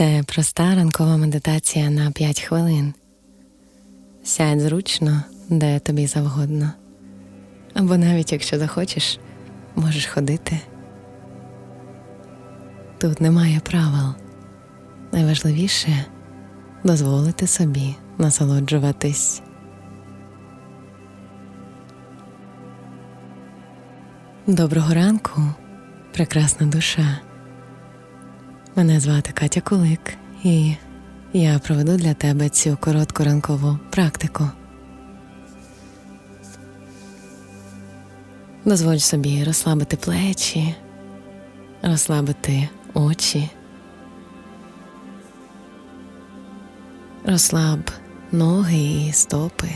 Це проста ранкова медитація на 5 хвилин. Сядь зручно, де тобі завгодно. Або навіть якщо захочеш, можеш ходити. Тут немає правил. Найважливіше дозволити собі насолоджуватись. Доброго ранку, прекрасна душа. Мене звати Катя Кулик, і я проведу для тебе цю коротку ранкову практику. Дозволь собі розслабити плечі, розслабити очі, розслаб ноги і стопи,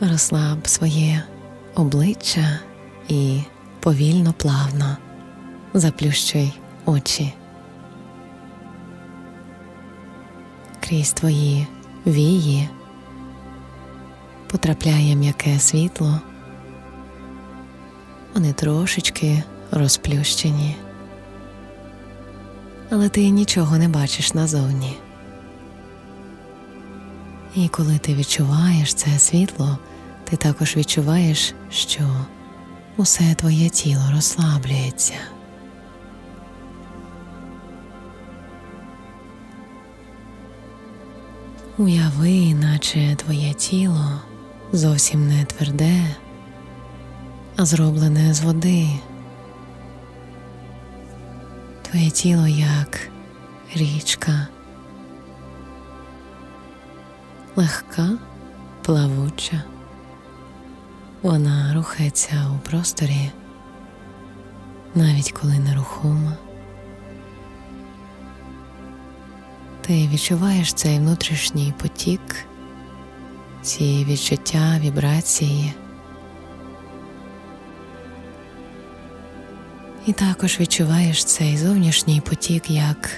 розслаб своє обличчя і повільно плавно заплющуй очі. Крізь твої вії потрапляє м'яке світло, вони трошечки розплющені, але ти нічого не бачиш назовні. І коли ти відчуваєш це світло, ти також відчуваєш, що усе твоє тіло розслаблюється. Уяви, наче твоє тіло зовсім не тверде, а зроблене з води. Твоє тіло як річка, легка, плавуча. Вона рухається у просторі, навіть коли нерухома. Ти відчуваєш цей внутрішній потік, ці відчуття, вібрації. І також відчуваєш цей зовнішній потік, як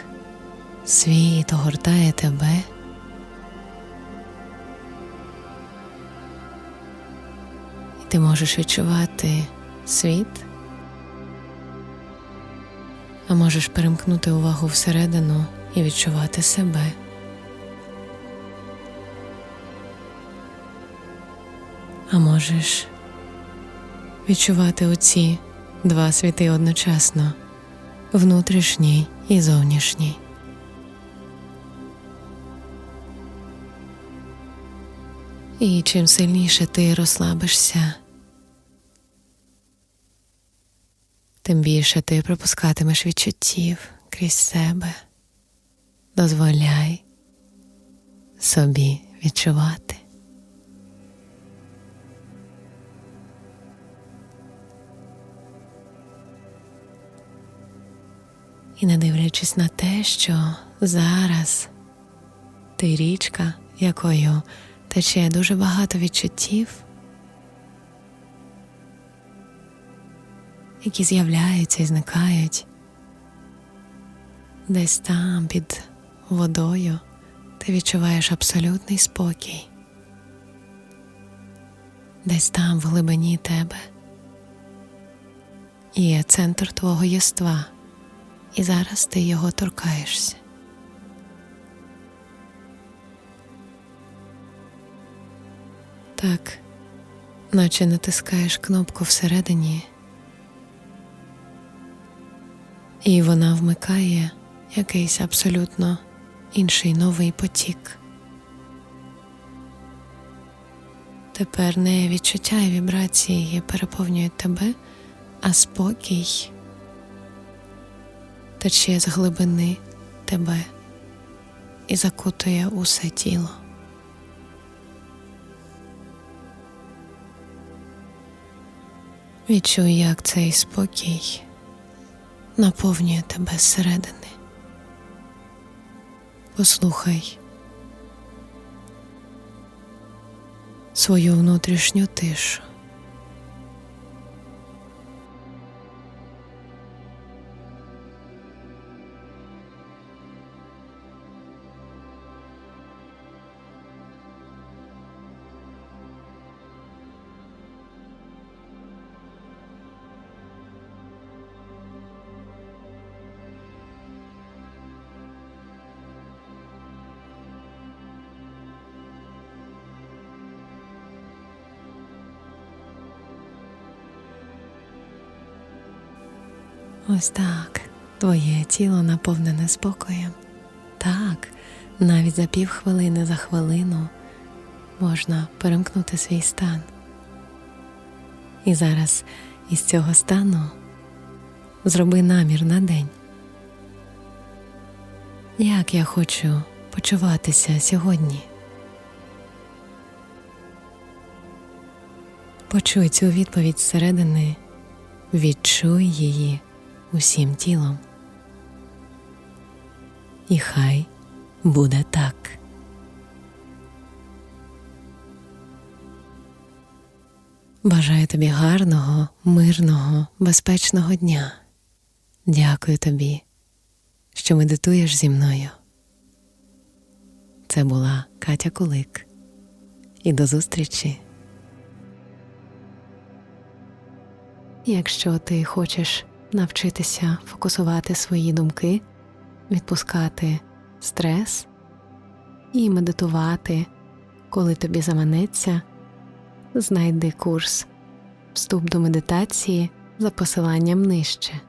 світ огортає тебе. І ти можеш відчувати світ, а можеш перемкнути увагу всередину і відчувати себе. А можеш відчувати оці два світи одночасно внутрішній і зовнішній. І чим сильніше ти розслабишся, тим більше ти пропускатимеш відчуттів крізь себе. Дозволяй собі відчувати. І не дивлячись на те, що зараз ти річка, якою тече дуже багато відчуттів, які з'являються і зникають десь там під водою ти відчуваєш абсолютний спокій. Десь там в глибині тебе є центр твого єства, і зараз ти його торкаєшся. Так, наче натискаєш кнопку всередині, і вона вмикає якийсь абсолютно інший новий потік. Тепер не відчуття і вібрації переповнюють тебе, а спокій тече з глибини тебе і закутує усе тіло. Відчуй, як цей спокій наповнює тебе зсередини. Послухай свою внутрішню тишу. Ось так. Твоє тіло наповнене спокоєм. Так, навіть за півхвилини за хвилину можна перемкнути свій стан. І зараз із цього стану зроби намір на день. Як я хочу почуватися сьогодні? Почуй цю відповідь зсередини, відчуй її усім тілом. І хай буде так. Бажаю тобі гарного, мирного, безпечного дня. Дякую тобі, що медитуєш зі мною. Це була Катя Кулик. І до зустрічі. Якщо ти хочеш навчитися фокусувати свої думки, відпускати стрес і медитувати, коли тобі заманеться, знайди курс Вступ до медитації за посиланням нижче.